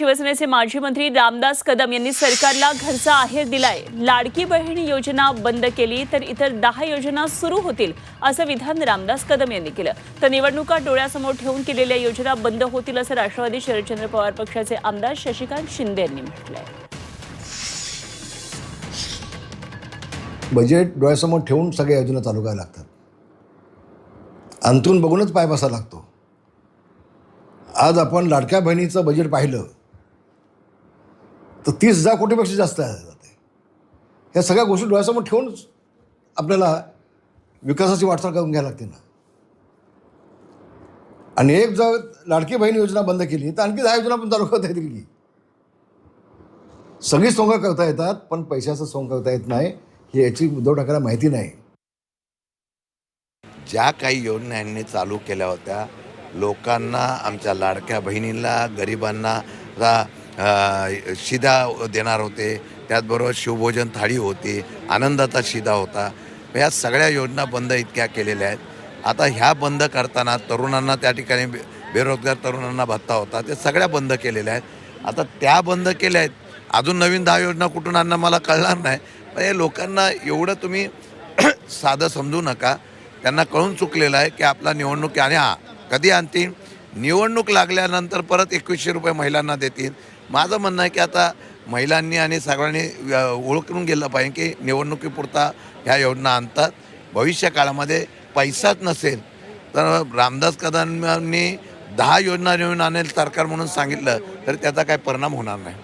शिवसेनेचे माजी मंत्री रामदास कदम यांनी सरकारला घरचा आहेर दिलाय. लाडकी बहीण योजना बंद केली तर इतर दहा योजना सुरू होतील असं विधान रामदास कदम यांनी केलं. तर निवडणुका डोळ्यासमोर ठेवून केलेल्या योजना बंद होतील असं राष्ट्रवादी शरदचंद्र पवार पक्षाचे आमदार शशिकांत शिंदे यांनी म्हटलंय. बजेट डोळ्यासमोर ठेवून सगळ्या योजना चालू करायला लागतात. अंतरून बघूनच पाय बसायला लागतो. आज आपण लाडक्या बहिणीचं बजेट पाहिलं तर तीस हजार कोटीपेक्षा जास्त आहे जाते ह्या सगळ्या गोष्टी डोळ्यासमोर ठेवूनच आपल्याला विकासाची वाटचाल करून घ्यायला लागते ना. आणि एक जर लाडकी बहीण योजना बंद केली तर आणखी दहा योजना पण चालू करता येतील की. सगळी सोंग करता येतात पण पैशाचं सोंग करता येत नाही. हे याची उद्धव ठाकरेला माहिती नाही. ज्या काही योजना यांनी चालू केल्या होत्या लोकांना आमच्या लाडक्या बहिणींना गरिबांना शिधा देणार होते. त्याचबरोबर शिवभोजन थाळी होती. आनंदाचा शिदा होता. या सगळ्या योजना बंद इतक्या केलेल्या आहेत. आता ह्या बंद करताना तरुणांना त्या ठिकाणी बे- बेरोजगार तरुणांना भत्ता होता. ते सगळ्या बंद केलेल्या आहेत. आता त्या बंद केल्या आहेत. अजून नवीन दहा योजना कुठून आणणं मला कळणार नाही. पण हे लोकांना एवढं तुम्ही साधं समजू नका. त्यांना कळून चुकलेलं आहे की आपला निवडणूक आणि हा कधी आणतील? निवडणूक लागल्यानंतर परत एकवीसशे रुपये महिलांना देतील. माझं म्हणणं आहे की आता महिलांनी आणि सगळ्यांनी ओळखून गेलं पाहिजे की निवडणुकीपुरता ह्या योजना आणतात. भविष्य काळामध्ये पैसाच नसेल तर रामदास कदमांनी दहा योजना नेऊन आणेल सरकार म्हणून सांगितलं तर त्याचा काही परिणाम होणार नाही.